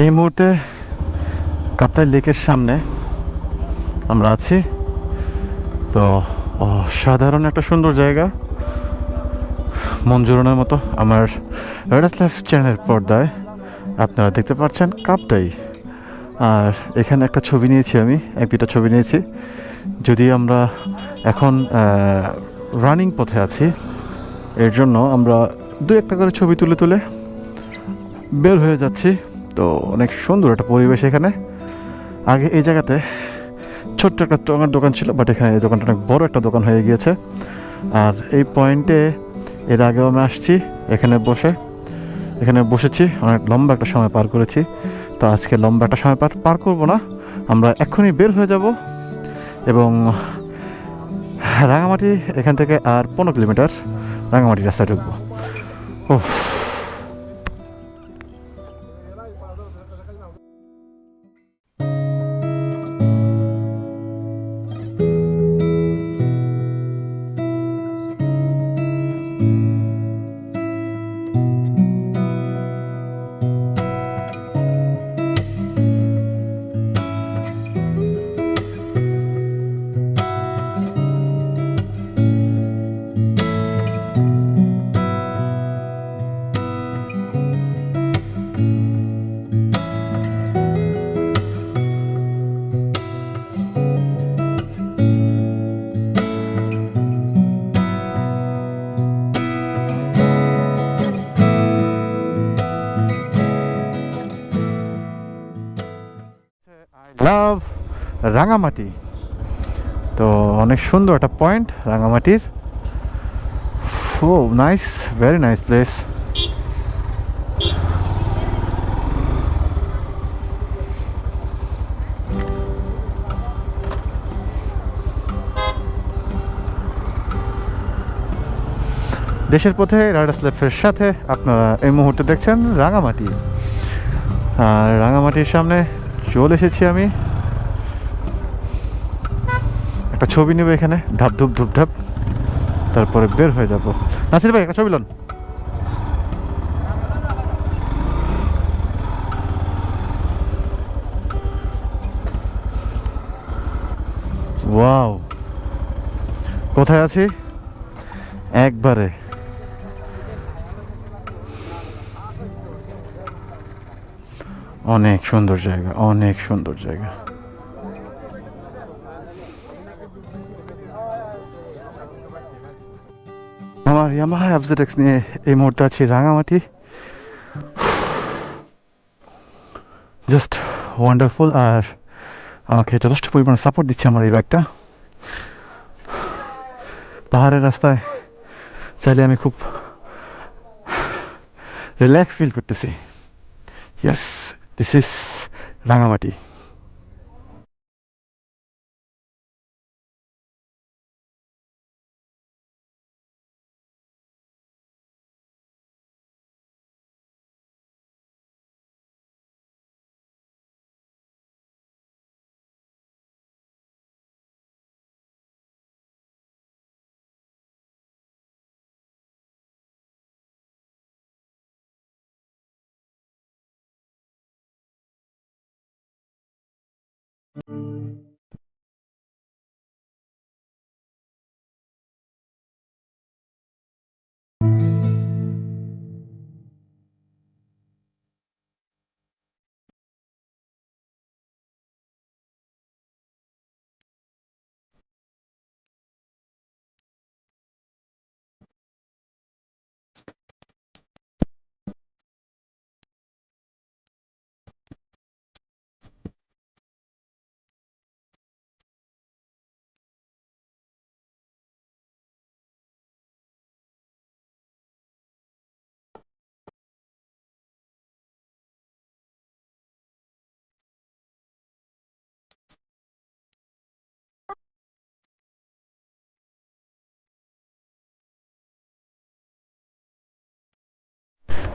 এই মুহূর্তে কাপ্তাই লেকের সামনে আমরা আছি। তো, অসাধারণ একটা সুন্দর জায়গা। মন জোরানোর মতো আমার রাইডার্স লাইফ চ্যানেলের পর্দায় আপনারা দেখতে পাচ্ছেন কাপটাই আর এখানে একটা ছবি নিয়েছি আমি, এক দুটা ছবি নিয়েছি। যদি আমরা এখন রানিং পথে আছি, এর জন্য আমরা দু একটা করে ছবি তুলে তুলে বের হয়ে যাচ্ছি। তো অনেক সুন্দর একটা পরিবেশ এখানে। আগে এই জায়গাতে ছোট্ট একটা টঙার দোকান ছিল বাট এখানে এই দোকানটা অনেক বড় একটা দোকান হয়ে গিয়েছে। আর এই পয়েন্টে এর আগেও আমি আসছি, এখানে বসে। এখানে বসেছি, অনেক লম্বা একটা সময় পার করেছি। তো আজকে লম্বা একটা সময় পার পার করব না। আমরা এক্ষুনি বের হয়ে যাব। এবং রাঙামাটি, এখান থেকে আর পনেরো কিলোমিটার রাঙামাটি রাস্তায় ঢুকবো। ও রাঙামাটি। তো অনেক সুন্দর একটা পয়েন্ট রাঙামাটির। ও নাইস ভেরি নাইস প্লেস দেশের পথে রাইডার্স লেফের সাথে আপনারা এই মুহূর্তে দেখছেন রাঙামাটি। আর রাঙামাটির সামনে চলে এসেছি আমি। একটা ছবি নেব এখানে, ধাপ ধুপ ধুপ ধাপ, তারপরে বের হয়ে যাব। নাসির ভাই, একটা ছবি লন। ওয়াও। কোথায় আছি? একবারে। অনেক সুন্দর জায়গা, অনেক সুন্দর জায়গা। আমার ইয়ামাহা অ্যাবজেটেক্স নিয়ে এই মুহূর্তে আছি রাঙামাটি। জাস্ট ওয়ান্ডারফুল আর আমাকে যথেষ্ট পরিমাণে সাপোর্ট দিচ্ছে আমার এই ব্যাগটা পাহাড়ের রাস্তায় চাইলে আমি খুব রিল্যাক্স ফিল করতেছি। Yes, this is Rangamati.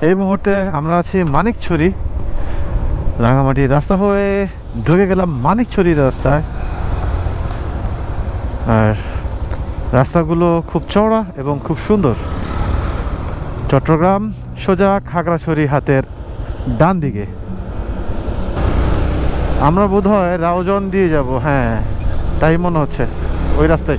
এই মুহূর্তে আমরা আছি মানিকছড়ি রাঙামাটির রাস্তা হয়ে ঢুকে গেলাম মানিকছড়ির রাস্তায়। আর রাস্তাগুলো খুব চওড়া এবং খুব সুন্দর। চট্টগ্রাম সোজা খাগড়াছড়ি হাতের ডান দিকে। আমরা বোধ হয় রাউজন দিয়ে যাব হ্যাঁ তাই মনে হচ্ছে, ওই রাস্তায়।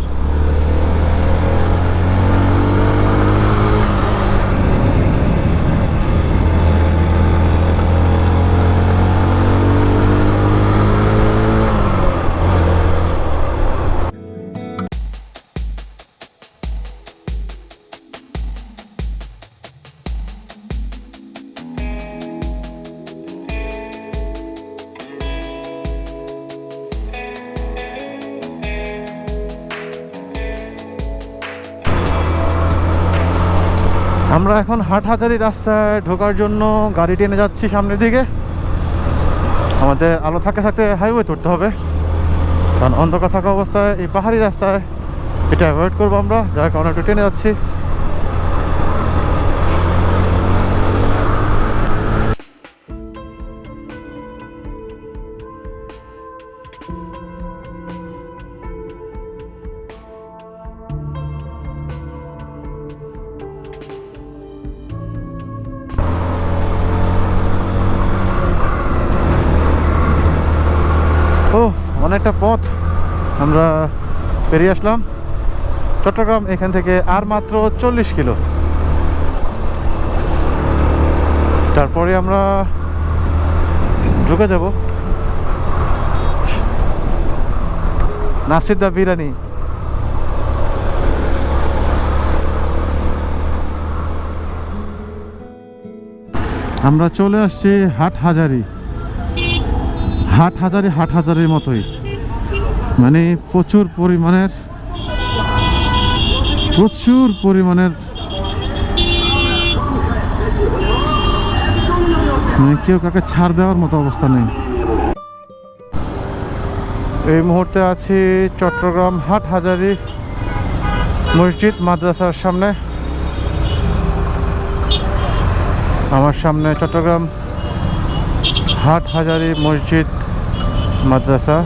আমরা এখন হাটহাজারি রাস্তায় ঢোকার জন্য গাড়ি টেনে যাচ্ছি সামনের দিকে। আমাদের আলো থাকতে থাকতে হাইওয়ে ধরতে হবে। কারণ অন্ধকার থাকা অবস্থায় এই পাহাড়ি রাস্তায় এটা অ্যাভয়েড করব আমরা। যার কারণে একটু টেনে যাচ্ছি। অনেকটা পথ। আমরা পেরিয়ে আসলাম। চট্টগ্রাম এখান থেকে আর মাত্র চল্লিশ কিলো। তারপরে আমরা ঢুকে যাব। নাসির দা বিরিয়ানি। আমরা চলে আসছি হাট হাজারি হাট হাজারি হাট হাজারির মতোই। মানে প্রচুর পরিমাণের প্রচুর পরিমাণের মানে কেউ কাকে ছাড় দেওয়ার মতো অবস্থা নেই। এই মুহূর্তে আছি চট্টগ্রাম হাট হাজারি মসজিদ মাদ্রাসার সামনে। আমার সামনে চট্টগ্রাম হাট হাজারি মসজিদ মাদ্রাসা।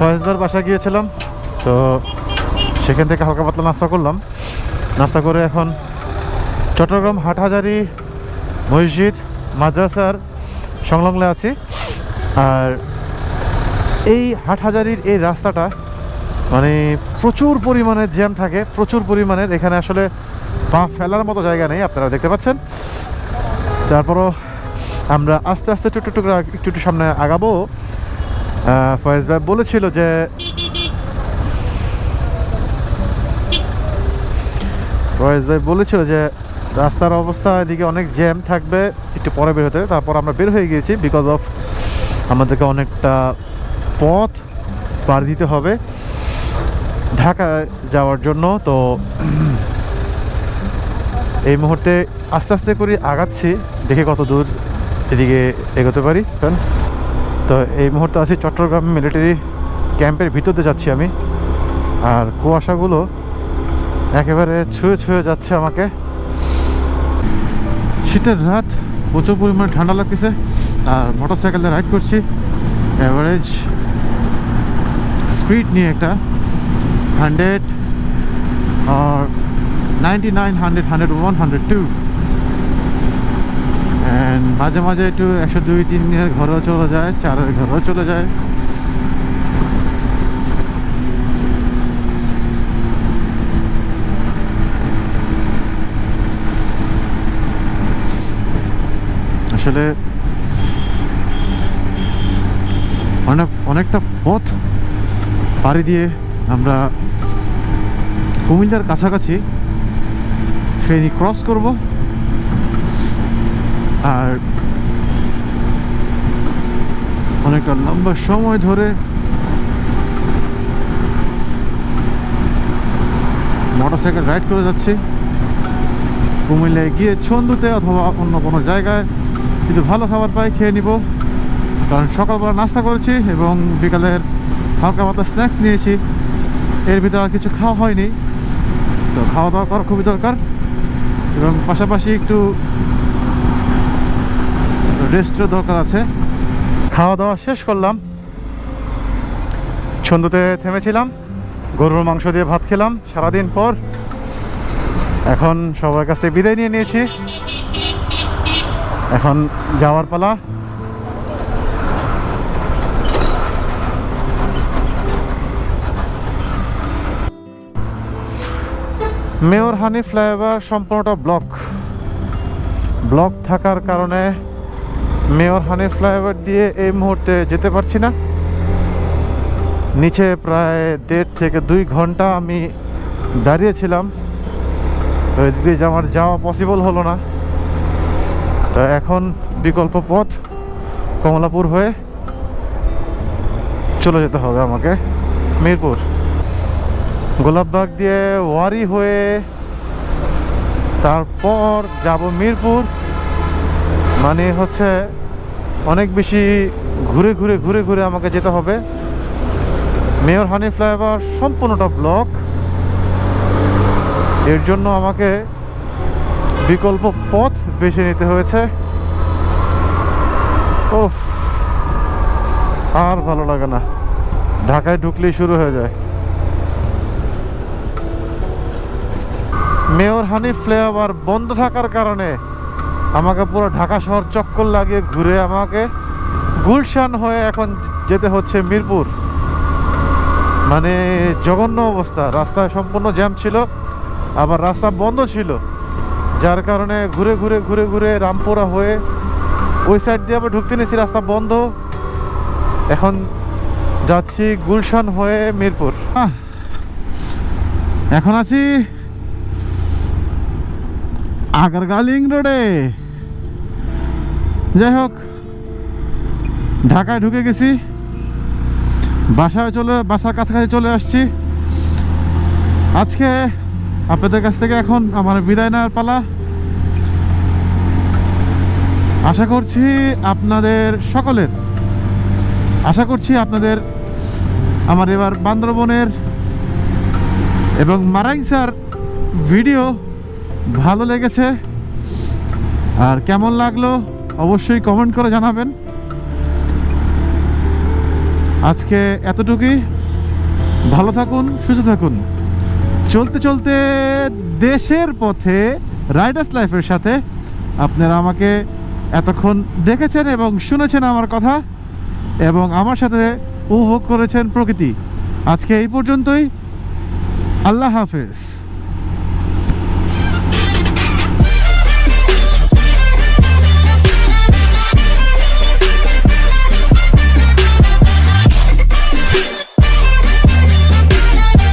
ফয়েজদার বাসা গিয়েছিলাম, তো সেখান থেকে হালকা পাতলা নাস্তা করলাম। নাস্তা করে এখন চট্টগ্রাম হাটহাজারি মসজিদ, মাদ্রাসার সংলগ্নে আছি। আর এই হাটহাজারির এই রাস্তাটা মানে প্রচুর পরিমাণে জ্যাম থাকে, প্রচুর পরিমাণের। এখানে আসলে পা ফেলার মতো জায়গা নেই, আপনারা দেখতে পাচ্ছেন। তারপরও আমরা আস্তে আস্তে একটু একটু একটু সামনে আগাবো। ফয়েজ ভাই বলেছিল যে ফয়েজ ভাই বলেছিল যে রাস্তার অবস্থা, এদিকে অনেক জ্যাম থাকবে, একটু পরে বের হতে তারপর আমরা বের হয়ে গিয়েছি বিকজ অফ আমাদেরকে অনেকটা পথ পার দিতে হবে ঢাকা যাওয়ার জন্য। তো এই মুহূর্তে আস্তে আস্তে করে আগাচ্ছি, দেখে কত দূর এদিকে এগোতে পারি। তো এই মুহূর্তে আছি চট্টগ্রাম মিলিটারি ক্যাম্পের ভিতরতে যাচ্ছি আমি। আর কুয়াশাগুলো একেবারে ছুঁয়ে ছুঁয়ে যাচ্ছে আমাকে। শীতের রাত, প্রচুর পরিমাণে ঠান্ডা লাগতেছে। আর মোটর সাইকেলে রাইড করছি। অ্যাভারেজ স্পিড নিয়ে একটা হান্ড্রেড আর ninety nine hundred hundred one hundred two মাঝে মাঝে একটু একশো দুই তিনের ঘরেও চলে যায়, চারের ঘরেও চলে যায়। আসলে অনেক, অনেকটা পথ পাড়ি দিয়ে আমরা কুমিল্লার কাছাকাছি ফেরি ক্রস করব। আর অনেকটা লম্বা সময় ধরে মোটরসাইকেল রাইড করে যাচ্ছি। কুমিল্লায় গিয়ে ছন্দুতে অথবা অন্য কোনো জায়গায় কিছু ভালো খাবার পাই খেয়ে নিব। কারণ সকালবেলা নাস্তা করেছি এবং বিকালের হালকা পাতলা স্ন্যাক্স নিয়েছি। এর ভিতরে আর কিছু খাওয়া হয়নি। তো খাওয়া দাওয়া করা খুবই দরকার। এবং পাশাপাশি একটু রেস্টের দরকার আছে। খাওয়া দাওয়া শেষ করলাম। ছন্দুতে থেমেছিলাম। গরুর মাংস দিয়ে ভাত খেলাম সারাদিন পর। এখন সবার কাছ থেকে বিদায় নিয়ে নিয়েছি। এখন যাওয়ার পালা। মেয়র হানি ফ্লাইওভার সম্পূর্ণটা ব্লক। ব্লক থাকার কারণে মেয়র হানি ফ্লাইওভার দিয়ে এই মুহূর্তে যেতে পারছি না। নিচে প্রায় দেড় থেকে দুই ঘণ্টা আমি দাঁড়িয়েছিলাম তো এদিক আমার যাওয়া পসিবল হলো না। তো এখন বিকল্প পথ কমলাপুর হয়ে চলে যেতে হবে আমাকে। মিরপুর। গোলাপবাগ দিয়ে ওয়ারি হয়ে তারপর যাব মিরপুর। মানে হচ্ছে অনেক বেশি ঘুরে ঘুরে ঘুরে ঘুরে আমাকে যেতে হবে। মেয়র হানি ফ্লাইওভার সম্পূর্ণটা ব্লক। এর জন্য আমাকে বিকল্প পথ বেছে নিতে হয়েছে। ওফ আর ভালো লাগে না। ঢাকায় ঢুকলেই শুরু হয়ে যায়। মেয়র হানি ফ্লাইওভার বন্ধ থাকার কারণে আমাকে পুরো ঢাকা শহর চক্কর লাগিয়ে ঘুরে আমাকে গুলশান হয়ে এখন যেতে হচ্ছে মিরপুর। মানে জঘন্য অবস্থা। রাস্তায় সম্পূর্ণ জ্যাম ছিল, আবার রাস্তা বন্ধ ছিল, যার কারণে ঘুরে ঘুরে ঘুরে ঘুরে রামপুরা হয়ে ওই সাইড দিয়ে আবার ঢুকতে নিয়েছি, রাস্তা বন্ধ। এখন যাচ্ছি গুলশান হয়ে মিরপুর। এখন আছি আগারগালিং রোডে। যাই হোক, ঢাকায় ঢুকে গেছি। বাসায় চলে, বাসার কাছাকাছি চলে আসছি। আজকে আপনাদের কাছ থেকে এখন আমার বিদায় নেওয়ার পালা। আশা করছি আপনাদের সকলের, আশা করছি আপনাদের আমার এবার বান্দরবনের এবং মারাইসার ভিডিও ভালো লেগেছে? আর কেমন লাগল অবশ্যই কমেন্ট করে জানাবেন। আজকে এতটুকুই। ভালো থাকুন, সুস্থ থাকুন। চলতে চলতে দেশের পথে রাইডার্স লাইফের সাথে আপনারা আমাকে এতক্ষণ দেখেছেন এবং শুনেছেন আমার কথা এবং আমার সাথে উপভোগ করেছেন প্রকৃতি। আজকে এই পর্যন্তই। আল্লাহ হাফেজ।